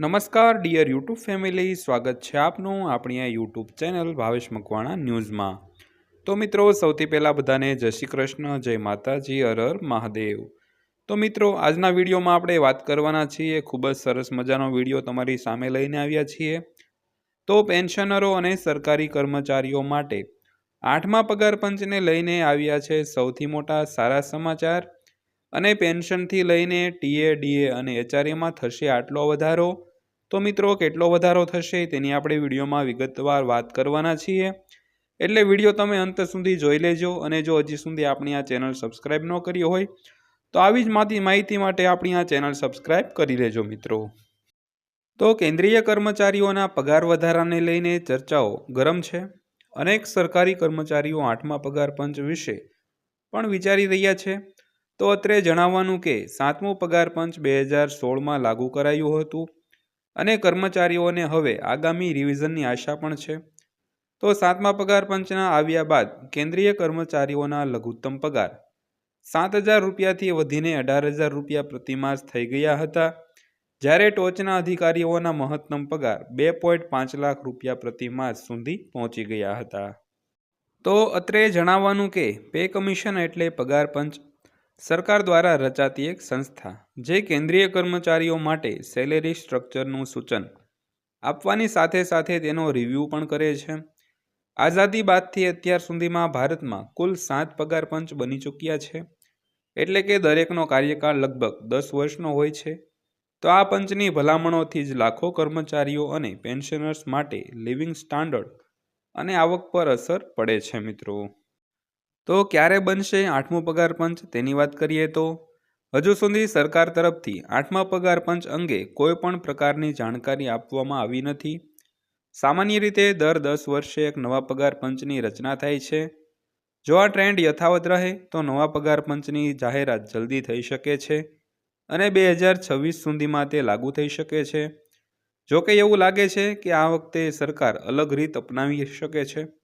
નમસ્કાર dear YouTube family સ્વાગત છે આપનું આપણી આ યુટ્યુબ ચેનલ ભાવેશ મકવાણા ન્યૂઝમાં. તો મિત્રો, સૌથી પહેલાં બધાને જય શ્રી કૃષ્ણ, જય માતાજી અરર મહાદેવ. તો મિત્રો, આજના વિડીયોમાં આપણે વાત કરવાના છીએ, ખૂબ જ સરસ મજાનો વીડિયો તમારી સામે લઈને આવ્યા છીએ. તો પેન્શનરો અને સરકારી કર્મચારીઓ માટે આઠમા પગાર પંચને લઈને આવ્યા છે સૌથી મોટા સારા સમાચાર. અને પેન્શનથી લઈને ટીએ, ડીએ અને એચઆરએમાં થશે આટલો વધારો. તો મિત્રો, કેટલો વધારો થશે તેની આપણે વિડીયોમાં વિગતવાર વાત કરવાના છીએ. એટલે વીડિયો તમે અંત સુધી જોઈ લેજો અને જો હજી સુધી આપણી આ ચેનલ સબસ્ક્રાઈબ ન કરી હોય, તો આવી જ માહિતી માટે આપણી આ ચેનલ સબસ્ક્રાઈબ કરી લેજો મિત્રો. તો કેન્દ્રીય કર્મચારીઓના પગાર વધારાને લઈને ચર્ચાઓ ગરમ છે. અનેક સરકારી કર્મચારીઓ આઠમા પગાર પંચ વિશે પણ વિચારી રહ્યા છે. તો અત્રે જણાવવાનું કે સાતમું પગાર પંચ બે હજાર સોળમાં લાગુ કરાયું હતું. અને કર્મચારીઓને હવે આગામી રિવિઝનની આશા પણ છે. તો સાતમા પગાર પંચના આવ્યા બાદ કેન્દ્રીય કર્મચારીઓના લઘુત્તમ પગાર સાત હજાર રૂપિયાથી વધીને અઢાર હજાર રૂપિયા પ્રતિમાસ થઈ ગયા હતા. જ્યારે ટોચના અધિકારીઓના મહત્તમ પગાર બે પોઈન્ટ પાંચ લાખ રૂપિયા પ્રતિમાસ સુધી પહોંચી ગયા હતા. તો અત્રે જણાવવાનું કે, પે કમિશન એટલે પગાર પંચ સરકાર દ્વારા રચાતી એક સંસ્થા જે કેન્દ્રીય કર્મચારીઓ માટે સેલેરી સ્ટ્રક્ચરનું સૂચન આપવાની સાથે સાથે તેનો રિવ્યૂ પણ કરે છે. આઝાદી બાદથી અત્યાર સુધીમાં ભારતમાં કુલ સાત પગાર પંચ બની ચૂક્યા છે. એટલે કે દરેકનો કાર્યકાળ લગભગ દસ વર્ષનો હોય છે. તો આ પંચની ભલામણોથી જ લાખો કર્મચારીઓ અને પેન્શનર્સ માટે લિવિંગ સ્ટાન્ડર્ડ અને આવક પર અસર પડે છે મિત્રો. તો ક્યારે બનશે આઠમો પગાર પંચ? તેની વાત કરીએ તો હજુ સુધી સરકાર તરફથી આઠમા પગાર પંચ અંગે કોઈ પણ પ્રકારની જાણકારી આપવામાં આવી નથી. સામાન્ય રીતે દર દસ વર્ષે એક નવા પગાર પંચની રચના થાય છે. જો આ ટ્રેન્ડ યથાવત રહે, તો નવા પગાર પંચની જાહેરાત જલ્દી થઈ શકે છે અને બે હજાર છવ્વીસ સુધીમાં તે લાગુ થઈ શકે છે. જોકે એવું લાગે છે કે આ વખતે સરકાર અલગ રીત અપનાવી શકે છે.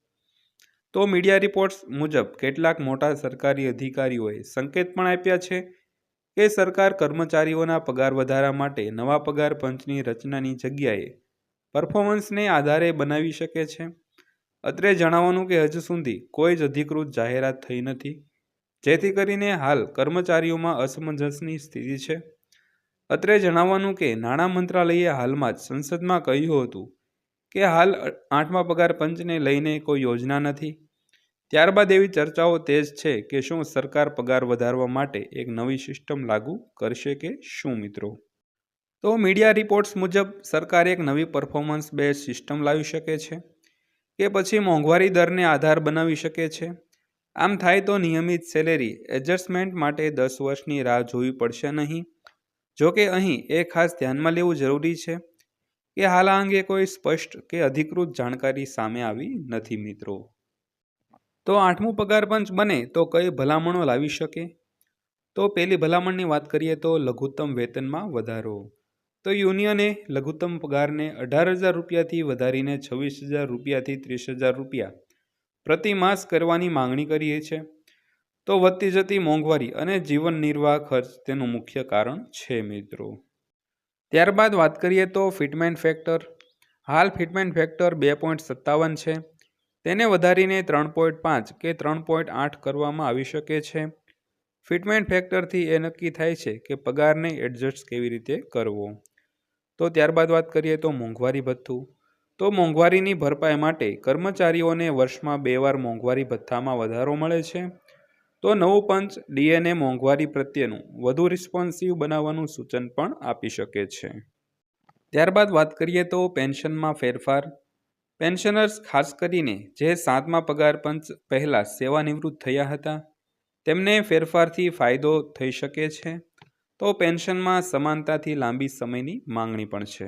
તો મીડિયા રિપોર્ટ્સ મુજબ કેટલાક મોટા સરકારી અધિકારીઓએ સંકેત પણ આપ્યા છે કે સરકાર કર્મચારીઓના પગાર વધારા માટે નવા પગાર પંચની રચનાની જગ્યાએ પરફોર્મન્સને આધારે બનાવી શકે છે. અત્રે જણાવવાનું કે હજુ સુધી કોઈ જ અધિકૃત જાહેરાત થઈ નથી, જેથી કરીને હાલ કર્મચારીઓમાં અસમંજસની સ્થિતિ છે. અત્રે જણાવવાનું કે નાણાં મંત્રાલયે હાલમાં જ સંસદમાં કહ્યું હતું કે હાલ આઠમા પગાર પંચને લઈને કોઈ યોજના નથી. ત્યારબાદ એવી ચર્ચાઓ તેજ છે કે શું સરકાર પગાર વધારવા માટે એક નવી સિસ્ટમ લાગુ કરશે કે શું, મિત્રો? તો મીડિયા રિપોર્ટ્સ મુજબ, સરકાર એક નવી પરફોર્મન્સ બેઝ સિસ્ટમ લાવી શકે છે, કે પછી મોંઘવારી દરને આધાર બનાવી શકે છે. આમ થાય તો નિયમિત સેલેરી એડજસ્ટમેન્ટ માટે દસ વર્ષની રાહ જોવી પડશે નહીં. જોકે અહીં એ ખાસ ધ્યાનમાં લેવું જરૂરી છે કે હાલ આ અંગે કોઈ સ્પષ્ટ કે અધિકૃત જાણકારી સામે આવી નથી, મિત્રો. તો આઠમું પગાર પંચ બને તો કઈ ભલામણો લાવી શકે? તો પહેલી ભલામણની વાત કરીએ તો લઘુત્તમ વેતનમાં વધારો. તો યુનિયને લઘુત્તમ પગારને અઢાર હજાર રૂપિયાથી વધારીને છવ્વીસ હજાર રૂપિયાથી ત્રીસ હજાર રૂપિયા પ્રતિ માસ કરવાની માંગણી કરીએ છે. તો વધતી જતી મોંઘવારી અને જીવન નિર્વાહ ખર્ચ તેનું મુખ્ય કારણ છે મિત્રો. ત્યારબાદ વાત કરીએ તો ફિટમેન્ટ ફેક્ટર. હાલ ફિટમેન્ટ ફેક્ટર બે પોઈન્ટ સત્તાવન છે. તેને વધારીને ત્રણ પોઈન્ટ પાંચ કે ત્રણ પોઈન્ટ આઠ કરવામાં આવી શકે છે. ફિટમેન્ટ ફેક્ટરથી એ નક્કી થાય છે કે પગારને એડજસ્ટ કેવી રીતે કરવો. તો ત્યારબાદ વાત કરીએ તો મોંઘવારી ભથ્થું. તો મોંઘવારીની ભરપાઈ માટે કર્મચારીઓને વર્ષમાં બે વાર મોંઘવારી ભથ્થામાં વધારો મળે છે. તો નવું પંચ ડીએનએ મોંઘવારી પ્રત્યેનું વધુ રિસ્પોન્સિવ બનાવવાનું સૂચન પણ આપી શકે છે. ત્યારબાદ વાત કરીએ તો પેન્શનમાં ફેરફાર. પેન્શનર્સ ખાસ કરીને જે સાતમા પગાર પંચ પહેલાં સેવાનિવૃત્ત થયા હતા, તેમને ફેરફારથી ફાયદો થઈ શકે છે, તો પેન્શનમાં સમાનતાથી લાંબી સમયની માંગણી પણ છે.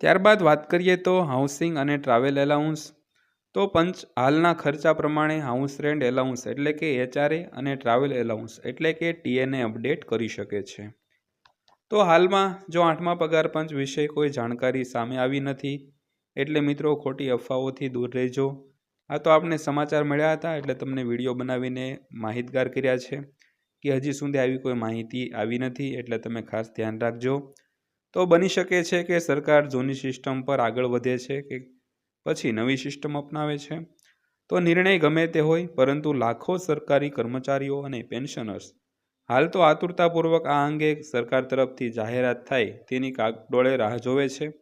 ત્યારબાદ વાત કરીએ તો હાઉસિંગ અને ટ્રાવેલ એલાઉન્સ, તો પંચ હાલના ખર્ચા પ્રમાણે હાઉસ રેન્ટ એલાઉન્સ એટલે કે એચઆરએ અને ટ્રાવેલ એલાઉન્સ એટલે કે ટીએનએ અપડેટ કરી શકે છે. તો હાલમાં જો આઠમા પગાર પંચ વિશે કોઈ જાણકારી સામે આવી નથી એટલે મિત્રો, ખોટી અફવાઓથી દૂર રહેજો. આ તો આપણે સમાચાર મળ્યા હતા, એટલે તમને વીડિયો બનાવીને માહિતગાર કર્યા છે કે હજી સુધી આવી કોઈ માહિતી આવી નથી, એટલે તમે ખાસ ધ્યાન રાખજો. તો બની શકે છે કે સરકાર જૂની સિસ્ટમ પર આગળ વધે છે કે પછી નવી સિસ્ટમ અપનાવે છે. તો નિર્ણય ગમે તે હોય, પરંતુ લાખો સરકારી કર્મચારીઓ અને પેન્શનર્સ હાલ તો આતુરતાપૂર્વક આ અંગે સરકાર તરફથી જાહેરાત થાય તેની કાગડોળે રાહ જોવે છે.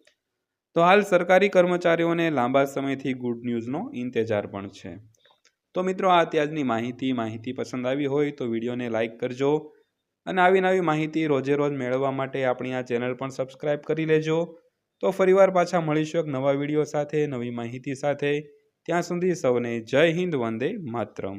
તો હાલ સરકારી કર્મચારીઓને લાંબા સમયથી ગુડ ન્યૂઝનો ઇંતજાર પણ છે. તો મિત્રો, આ ત્યાજની માહિતી. માહિતી પસંદ આવી હોય તો વિડીયોને લાઇક કરજો અને આવી નવી માહિતી રોજે રોજ મેળવવા માટે આપણી આ ચેનલ પણ સબસ્ક્રાઇબ કરી લેજો. તો ફરીવાર પાછા મળીશું એક નવા વીડિયો સાથે, નવી માહિતી સાથે. ત્યાં સુધી સૌને જય હિન્દ, વંદે માતરમ.